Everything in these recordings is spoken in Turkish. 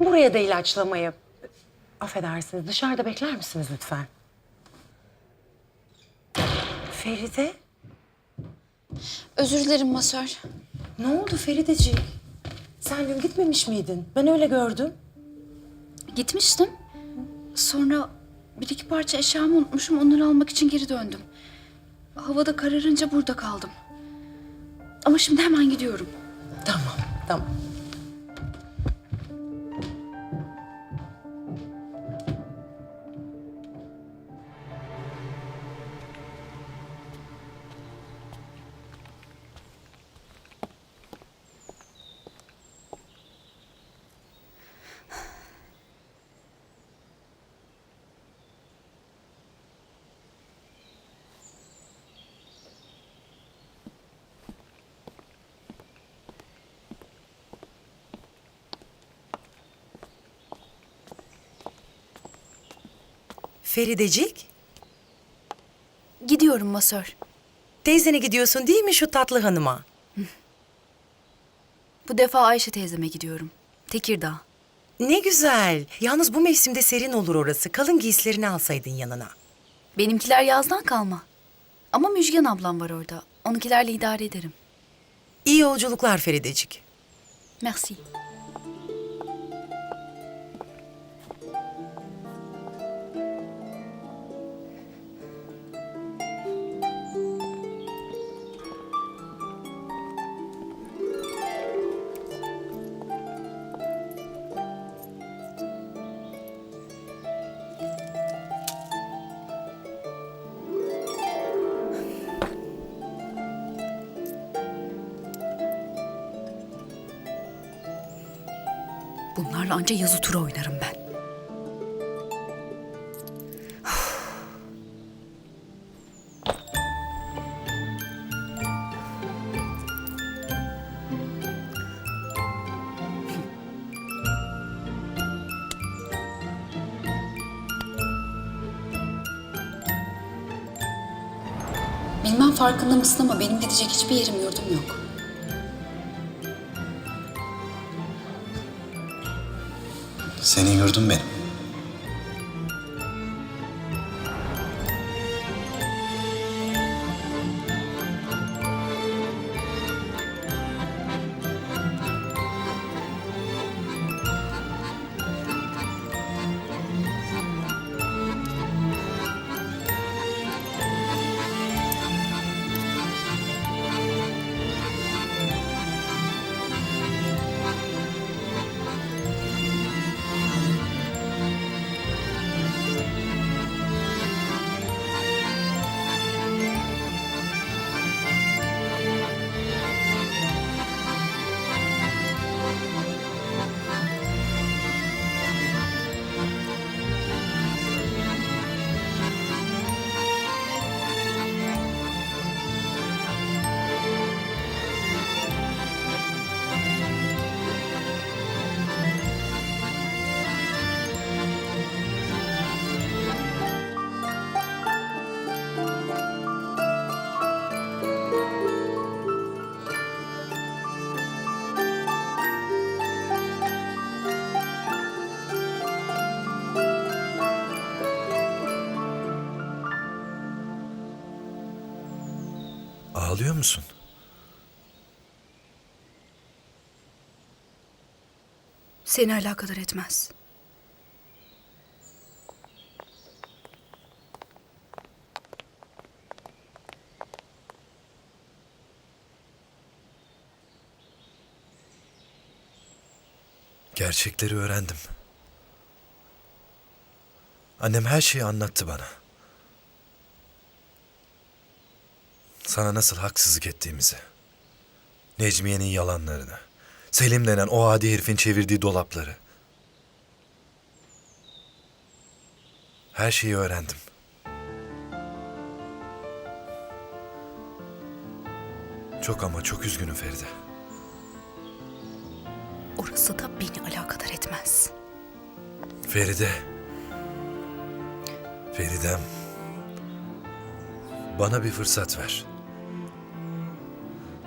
Buraya da ilaçlamayı. Affedersiniz dışarıda bekler misiniz lütfen? Feride? Özür dilerim masör. Ne oldu Ferideciğim? Sen dün gitmemiş miydin? Ben öyle gördüm. Gitmiştim. Sonra bir iki parça eşyamı unutmuşum. Onları almak için geri döndüm. Havada kararınca burada kaldım. Ama şimdi hemen gidiyorum. Tamam, tamam. Feridecik, Gidiyorum masör. teyzene gidiyorsun değil mi şu tatlı hanıma? Bu defa Ayşe teyzeme gidiyorum. Tekirdağ. Ne güzel. Yalnız bu mevsimde serin olur orası. Kalın giysilerini alsaydın yanına. Benimkiler yazdan kalma. Ama Müjgan ablam var orada. Onunkilerle idare ederim. İyi yolculuklar Feridecik. Merci. Anca yazı tura oynarım ben. Bilmem farkında mısın ama benim gidecek hiçbir yerim yurdum yok. Senin yurdun benim. Ağlıyor musun? Seni alakadar etmez. Gerçekleri öğrendim. Annem her şeyi anlattı bana. Sana nasıl haksızlık ettiğimizi. Necmiye'nin yalanlarını. Selim denen o adi herifin çevirdiği dolapları. Her şeyi öğrendim. Çok ama çok üzgünüm Feride. Orası da beni alakadar etmez. Feride. Feridem. Bana bir fırsat ver.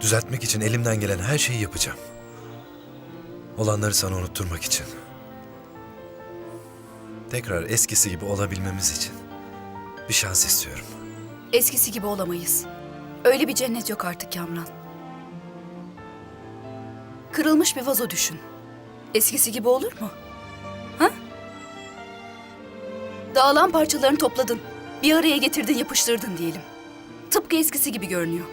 Düzeltmek için elimden gelen her şeyi yapacağım. Olanları sana unutturmak için. Tekrar eskisi gibi olabilmemiz için bir şans istiyorum. Eskisi gibi olamayız. Öyle bir cennet yok artık Kamran. Kırılmış bir vazo düşün. Eskisi gibi olur mu? Ha? Dağılan parçalarını topladın. Bir araya getirdin, yapıştırdın diyelim. Tıpkı eskisi gibi görünüyor.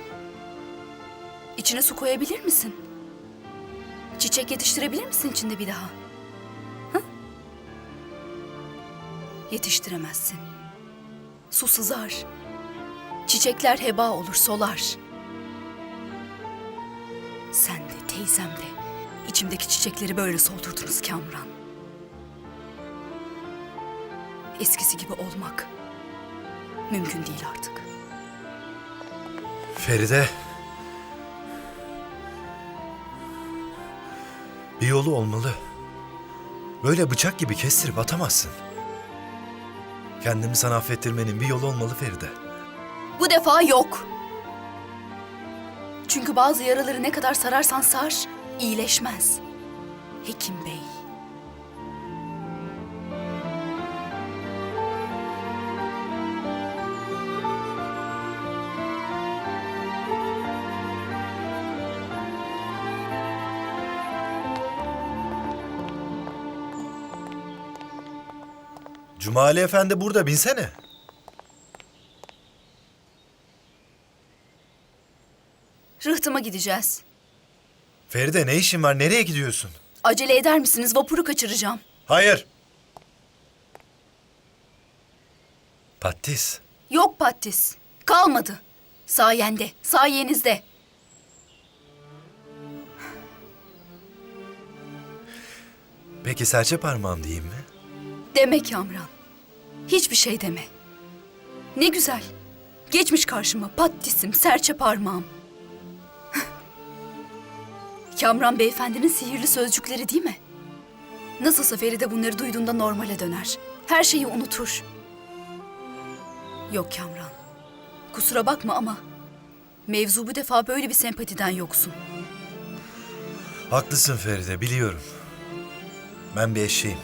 İçine su koyabilir misin? Çiçek yetiştirebilir misin içinde bir daha? Ha? Yetiştiremezsin. Su sızar. Çiçekler heba olur, solar. Sen de teyzem de içimdeki çiçekleri böyle soldurdunuz Kamran. Eskisi gibi olmak mümkün değil artık. Feride. Bir yolu olmalı. Böyle bıçak gibi kestirip atamazsın. Kendimi sana affettirmenin bir yolu olmalı Feride. Bu defa yok. Çünkü bazı yaraları ne kadar sararsan sar, iyileşmez. Hekim bey. Cumali Efendi burada binsene. Rıhtıma gideceğiz. Feride ne işin var? Nereye gidiyorsun? Acele eder misiniz? Vapuru kaçıracağım. Hayır. Pattis. Yok Pattis. Kalmadı. Sayende, sayenizde. Peki serçe parmağım diyeyim mi? Deme Kamran. Hiçbir şey deme. Ne güzel. Geçmiş karşıma pattisim, serçe parmağım. Kamran beyefendinin sihirli sözcükleri değil mi? Nasılsa Feride bunları duyduğunda normale döner. Her şeyi unutur. Yok Kamran. Kusura bakma ama mevzu bu defa böyle bir sempatiden yoksun. Haklısın Feride, biliyorum. Ben bir eşeğim.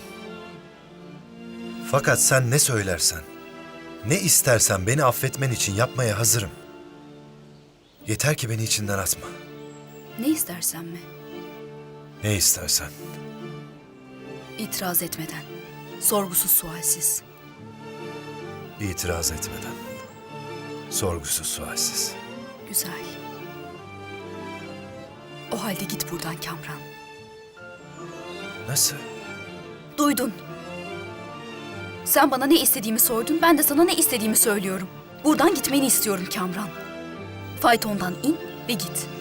Fakat sen ne söylersen, ne istersen beni affetmen için yapmaya hazırım. Yeter ki beni içinden atma. Ne istersen mi? Ne istersen. İtiraz etmeden. Sorgusuz sualsiz. İtiraz etmeden. Sorgusuz sualsiz. Güzel. O halde git buradan Kamran. Nasıl? Duydun. Sen bana ne istediğimi sordun, ben de sana ne istediğimi söylüyorum. Buradan gitmeni istiyorum Kamran. Faytondan in ve git.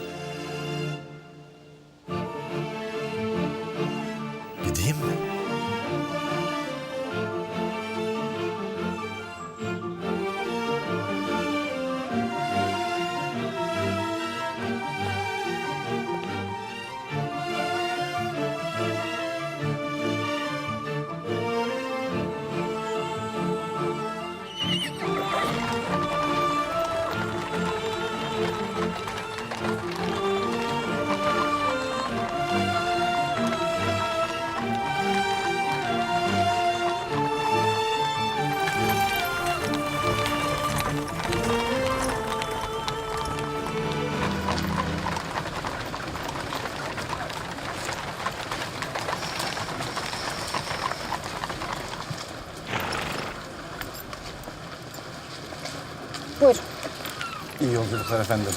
Yolculuklar efendim.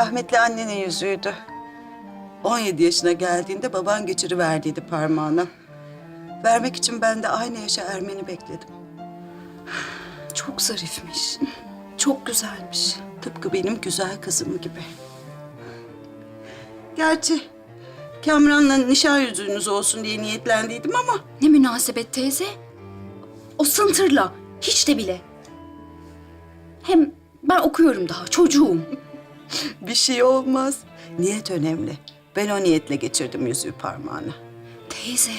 Rahmetli annenin yüzüğüydü. 17 yaşına geldiğinde baban geçiriverdiydi parmağına. Vermek için ben de aynı yaşa ermeni bekledim. Çok zarifmiş. Çok güzelmiş. Tıpkı benim güzel kızım gibi. Gerçi Kamran'la nişan yüzüğünüz olsun diye niyetlendiydim ama Ne münasebet teyze. O sıntırla. Hiç de bile. Hem ben okuyorum daha. Çocuğum. bir şey olmaz. Niyet önemli. Ben o niyetle geçirdim yüzüğü parmağına. Teyze.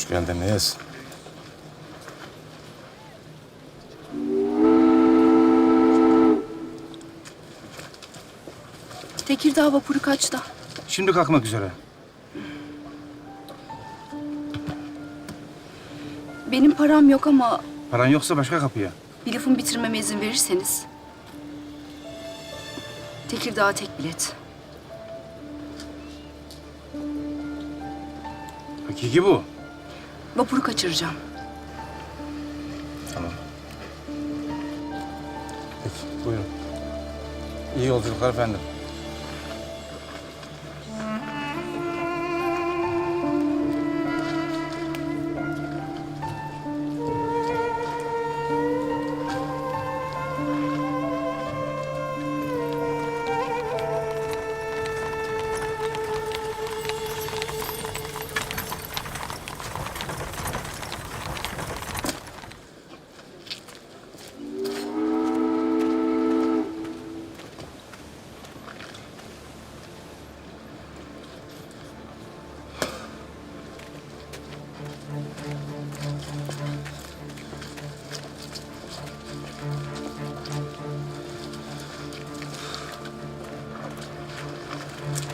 Hoş geldiniz. Tekirdağ vapuru kaçta? Şimdi kalkmak üzere. Benim param yok ama Paran yoksa başka kapıya. bir lafımı bitirmeme izin verirseniz. Tekirdağ tek bilet. Hakiki bu. Vapuru kaçıracağım. Tamam. Peki, buyurun. İyi yolculuklar efendim.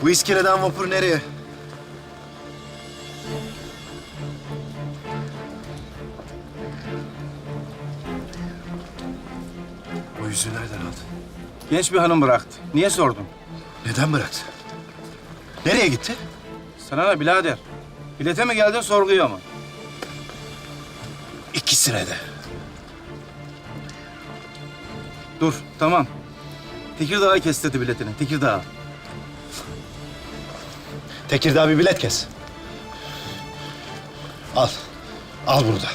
Bu iskeleden vapur nereye? O yüzüğü nereden aldın? Genç bir hanım bıraktı. Niye sordun? Neden bıraktı? Nereye gitti? Sana ne birader? Bilete mi geldin sorguya mı? İkisine de. Dur tamam. Tekirdağ'a kestirdi biletini. Tekirdağ'a. Tekirdağ bir bilet kes. Al. Al burada.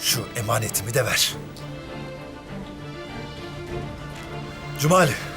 Şu emanetimi de ver. Cumali.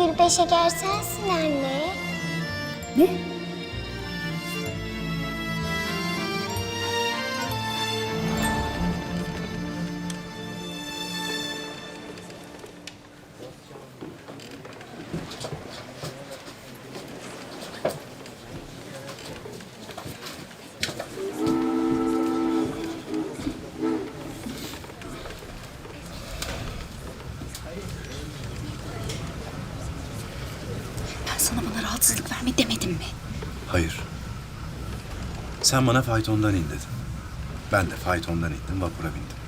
Gülbe Şeker sensin anne. Ben Sen bana faytondan in dedin. Ben de faytondan indim, vapura bindim.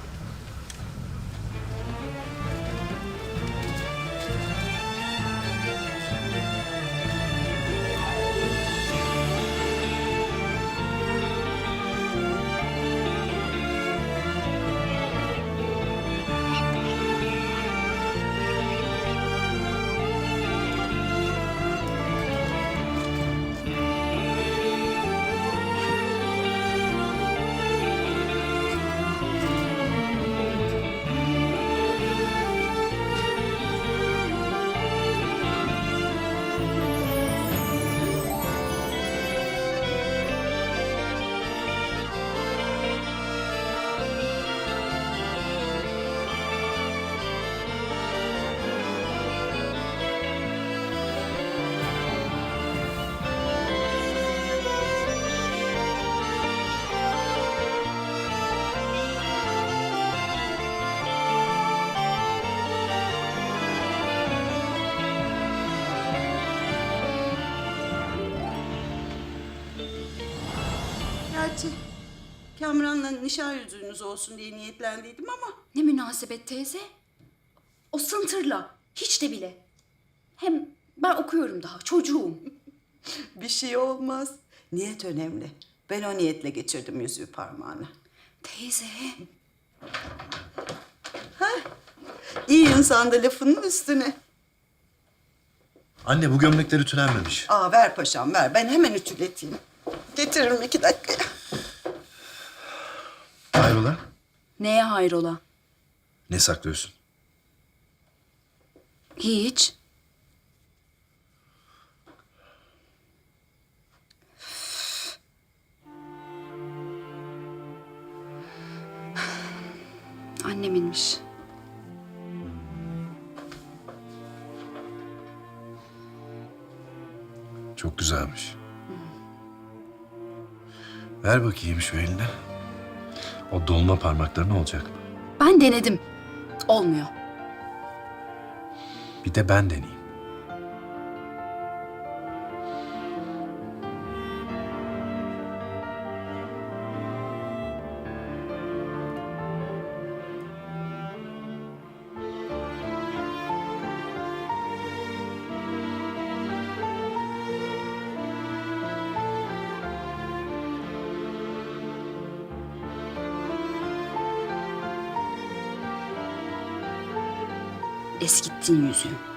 Kamran'la nişan yüzüğünüz olsun diye niyetlendiydim ama Ne münasebet teyze. O sıntırla. Hiç de bile. Hem ben okuyorum daha. Çocuğum. bir şey olmaz. Niyet önemli. Ben o niyetle geçirdim yüzüğü parmağına. Teyze. İyi insan da lafının üstüne. Anne bu gömlekler ütülenmemiş. Aa ver paşam ver. Ben hemen ütületeyim. Getiririm iki dakikaya. Hayrola? Neye hayrola? Ne saklıyorsun? Hiç. Anneminmiş. Çok güzelmiş. Ver bakayım şu eline. O dolma parmakları ne olacak? Ben denedim. Olmuyor. Bir de ben deneyeyim. Eskittin yüzüğü.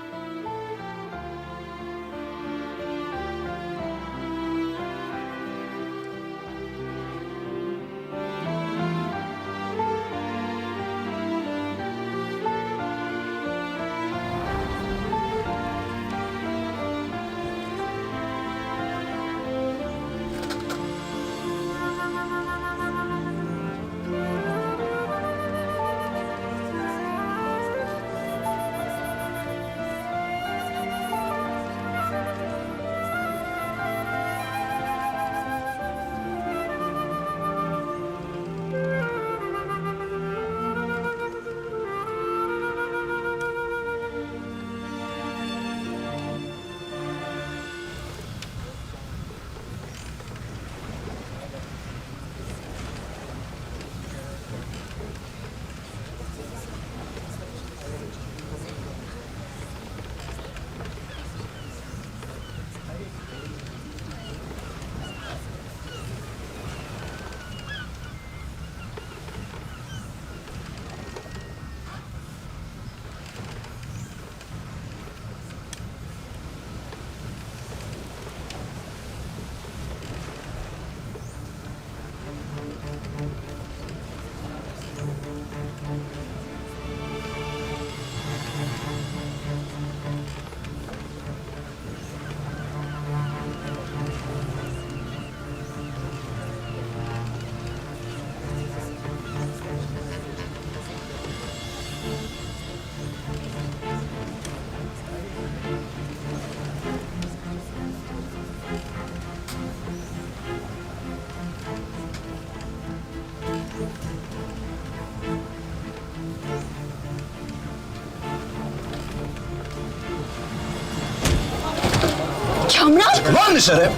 Kamran! Lan dışarı!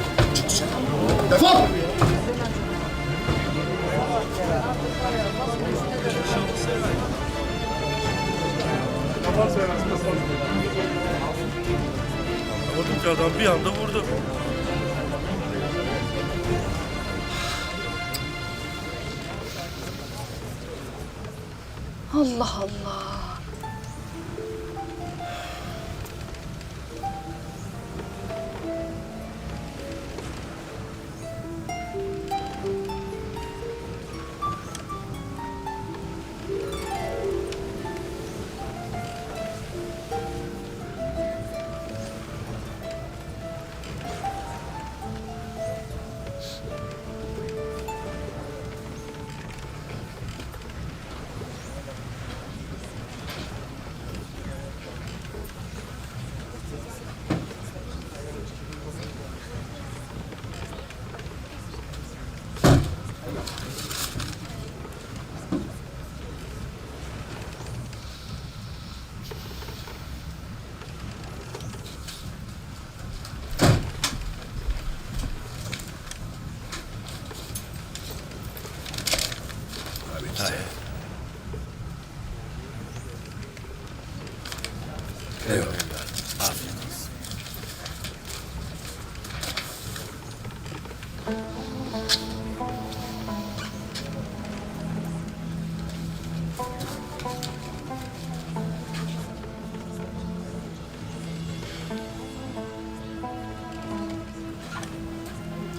Defol! Anlamadım ki adam bir anda vurdu. Allah Allah.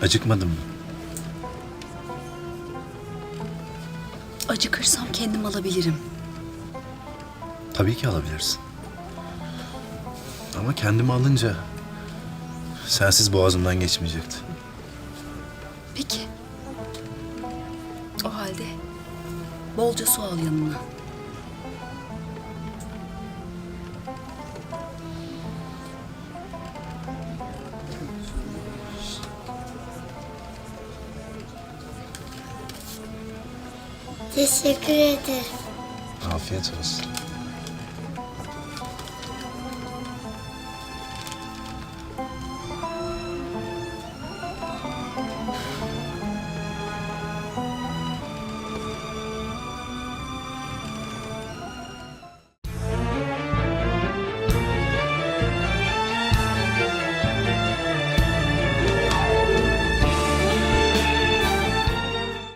Acıkmadın mı? Acıkırsam kendim alabilirim. Tabii ki alabilirsin. Ama kendimi alınca sensiz boğazımdan geçmeyecekti. Peki. O halde bolca su al yanına. Teşekkür ederim. Afiyet olsun.